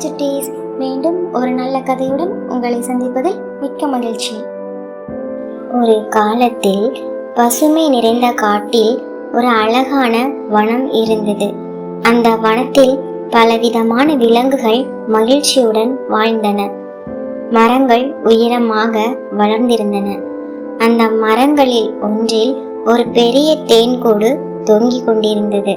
சுட்டீஸ் மீண்டும் ஒரு நல்ல கதையுடன் உங்களை சந்திப்பதில் மிக்க மகிழ்ச்சி. ஒரு காலத்தில் பசுமை நிறைந்த காட்டில் ஒரு அழகான வனம் இருந்தது. அந்த வனத்தில் பலவிதமான விலங்குகள் மகிழ்ச்சியுடன் வாழ்ந்தன. மரங்கள் உயரமாக வளர்ந்திருந்தன. அந்த மரங்களில் ஒன்றில் ஒரு பெரிய தேன்கூடு தொங்கிக் கொண்டிருந்தது.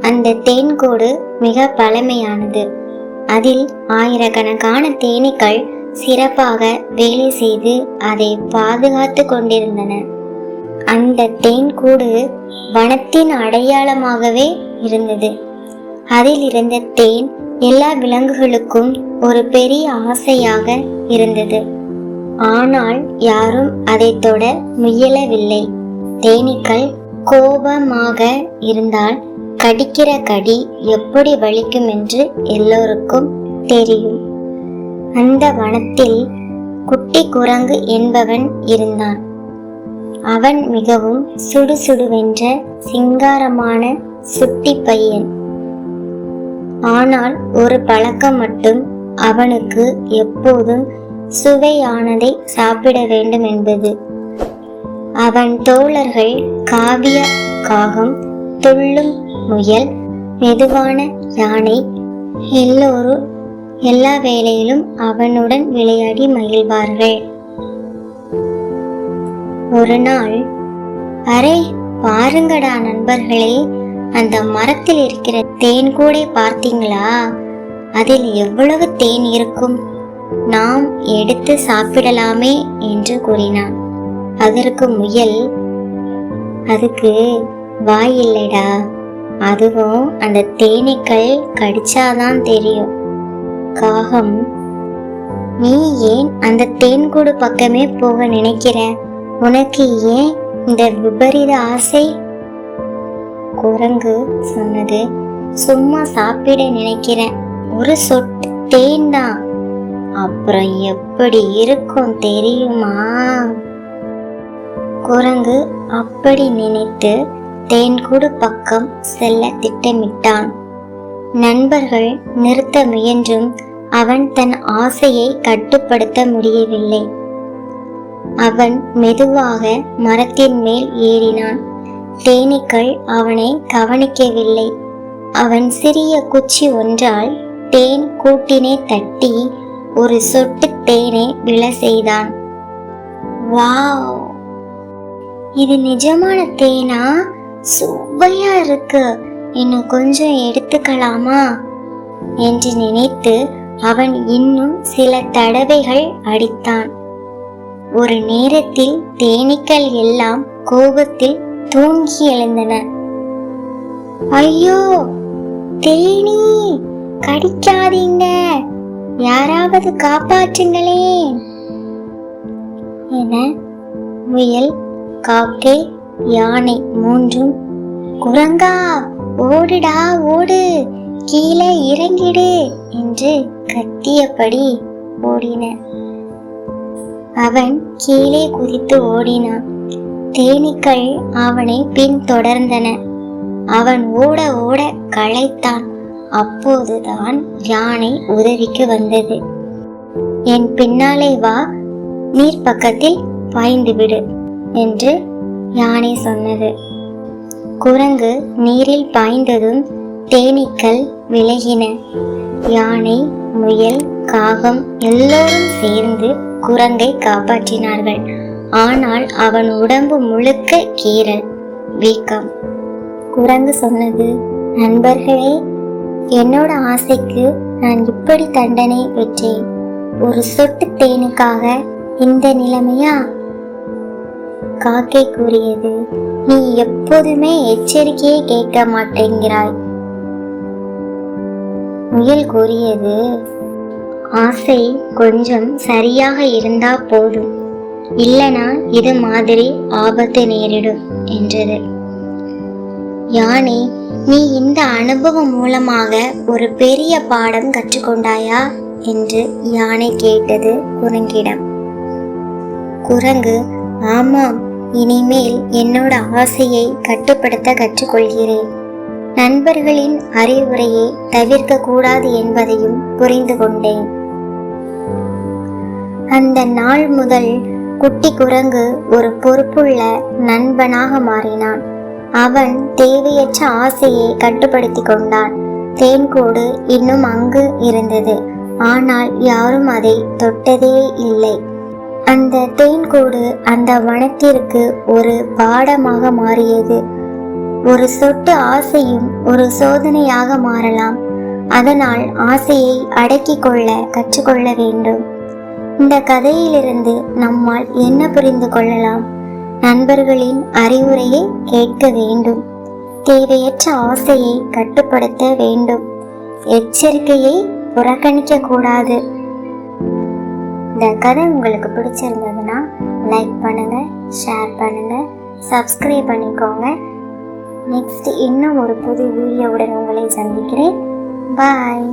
அந்த தேன்கூடு மிக பழமையானது. அதில் ஆயிரக்கணக்கான தேனீக்கள் சிறப்பாக வேலை செய்து அதை பாதுகாத்து கொண்டிருந்தன. அந்த தேன் கூடு வனத்தின் அடையாளமாகவே இருந்தது. அதில் இருந்த தேன் எல்லா விலங்குகளுக்கும் ஒரு பெரிய ஆசையாக இருந்தது. ஆனால் யாரும் அதை தொட முயலவில்லை. தேனீக்கள் கோபமாக இருந்தால் கடிக்கிற கடி எப்படி வலிக்கும் என்று எல்லோருக்கும் தெரியும். அந்த வனத்தில் குட்டி குரங்கு என்பவன் இருந்தான். அவன் மிகவும் சுடுசுடுவென்ற சிங்காரமான சுட்டி பையன். ஆனால் ஒரு பழக்கம் மட்டும் அவனுக்கு எப்போதும் சுவையானதை சாப்பிட வேண்டும் என்பது. அவன் தோழர்கள் காவிய காகம் துள்ளும் முயல் மெதுவான யானை எல்லோரும் எல்லா வேளையிலும் அவனுடன் விளையாடி மகிழ்வார்கள். ஒரு நாள் அரே பாருங்கடா நண்பர்களே அந்த மரத்தில் இருக்கிற தேன் கூடை பார்த்தீங்களா? அதில் எவ்வளவு தேன் இருக்கும்? நாம் எடுத்து சாப்பிடலாமே என்று கூறினான். அதற்கு முயல் அதுக்கு வாய் இல்லைடா அதுவும் அந்த தேனீக்கள் கடிச்சாதான் தெரியும். காகம் நீ ஏன் அந்த தேன்கூடு பக்கமே போக நினைக்கிற? உனக்கு ஏன் இந்த விபரீத ஆசை? குரங்கு சொன்னது சும்மா சாப்பிட நினைக்கிறேன் ஒரு சொட்டு தேன் தான் அப்புறம் எப்படி இருக்கும் தெரியுமா? குரங்கு அப்படி நினைத்து தேன்கூடு பக்கம் செல்ல திட்டமிட்டான். நண்பர்கள் நிறுத்த முயன்றும் அவன் தன் ஆசையை கட்டுப்படுத்த முடியவில்லை. அவன் மெதுவாக மரத்தின் மேல் ஏறினான். தேனீக்கள் அவனை கவனிக்கவில்லை. அவன் சிறிய குச்சி ஒன்றால் தேன் கூட்டினை தட்டி ஒரு சொட்டு தேனை விழ செய்தான். வாவ்! இது நிஜமான தேனா? சுவையா இருக்கு. இன்னும் கொஞ்சம் எடுத்துக்கலாமா? என்று நினைத்து அவன் இன்னும் சில தடவைகள் அடித்தான். ஒரு நேரத்தில் தேனீக்கள் எல்லாம் கோபத்தில் தூங்கி எழுந்தன. ஐயோ தேனி கடிக்காதீங்க. யாராவது காப்பாற்றுங்களேன். என முயல் காக்கை யானை மூன்றும் குரங்கா ஓடுடா ஓடு கீழே இறங்கிடு என்று கத்தியபடி ஓடின. அவன் கீழே குதித்து ஓடினான். தேனீக்கள் அவனை பின்தொடர்ந்தன அவன் ஓட ஓட களைத்தான். அப்போதுதான் யானை உதவிக்கு வந்தது. என் பின்னாலே வா நீர் பக்கத்தில் பாய்ந்து விடு என்று யானை சொன்னது. குரங்கு நீரில் பாய்ந்ததும் தேனீக்கள் விலகின. யானை முயல் காகம் எல்லோரும் சேர்ந்து குரங்கை காப்பாற்றினார்கள். ஆனால் அவன் உடம்பு முழுக்க கீறல் வீக்கம். குரங்கு சொன்னது நண்பர்களே என்னோட ஆசைக்கு நான் இப்படி தண்டனை பெற்றேன். ஒரு சொட்டு தேனுக்காக இந்த நிலைமையா காக்கை கூறியது. நீ எப்போதுமே எச்சரிக்கையை கேட்க மாட்டேங்கிறாய். முயல் கூறியது ஆசை கொஞ்சம் சரியாக இருந்தா போதும். இல்லனா இது மாதிரி ஆபத்து நேரிடும் என்றது. யானை நீ இந்த அனுபவம் மூலமாக ஒரு பெரிய பாடம் கற்றுக்கொண்டாயா? என்று யானை கேட்டது குரங்கிடம். குரங்கு ஆமாம் இனிமேல் என்னோட ஆசையை கட்டுப்படுத்த கற்றுக்கொள்கிறேன். நண்பர்களின் அறிவுரையை தவிர்க்க கூடாது என்பதையும் புரிந்து கொண்டேன். அந்த நாள் முதல் குட்டி குரங்கு ஒரு பொறுப்புள்ள நண்பனாக மாறினான். அவன் தேவையற்ற ஆசையை கட்டுப்படுத்தி கொண்டான். தேன்கூடு இன்னும் அங்கு இருந்தது. ஆனால் யாரும் அதை தொட்டதே இல்லை. அந்த தேன்கூடு அந்த வனத்திற்கு ஒரு பாடமாக மாறியது. ஒரு சொட்டு ஆசையும் ஒரு சோதனையாக மாறலாம். அதனால் ஆசையை அடக்கிக் கொள்ள கற்றுக்கொள்ள வேண்டும். இந்த கதையிலிருந்து நம்மால் என்ன புரிந்து கொள்ளலாம்? நண்பர்களின் அறிவுரையை கேட்க வேண்டும். தேவையற்ற ஆசையை கட்டுப்படுத்த வேண்டும். எச்சரிக்கையை புறக்கணிக்க கூடாது. இந்த கதை உங்களுக்கு பிடிச்சிருந்ததுன்னா லைக் பண்ணுங்கள் ஷேர் பண்ணுங்கள் சப்ஸ்கிரைப் பண்ணிக்கோங்க. நெக்ஸ்ட் இன்னும் ஒரு புது வீடியோவுடன் உங்களை சந்திக்கிறேன். பாய்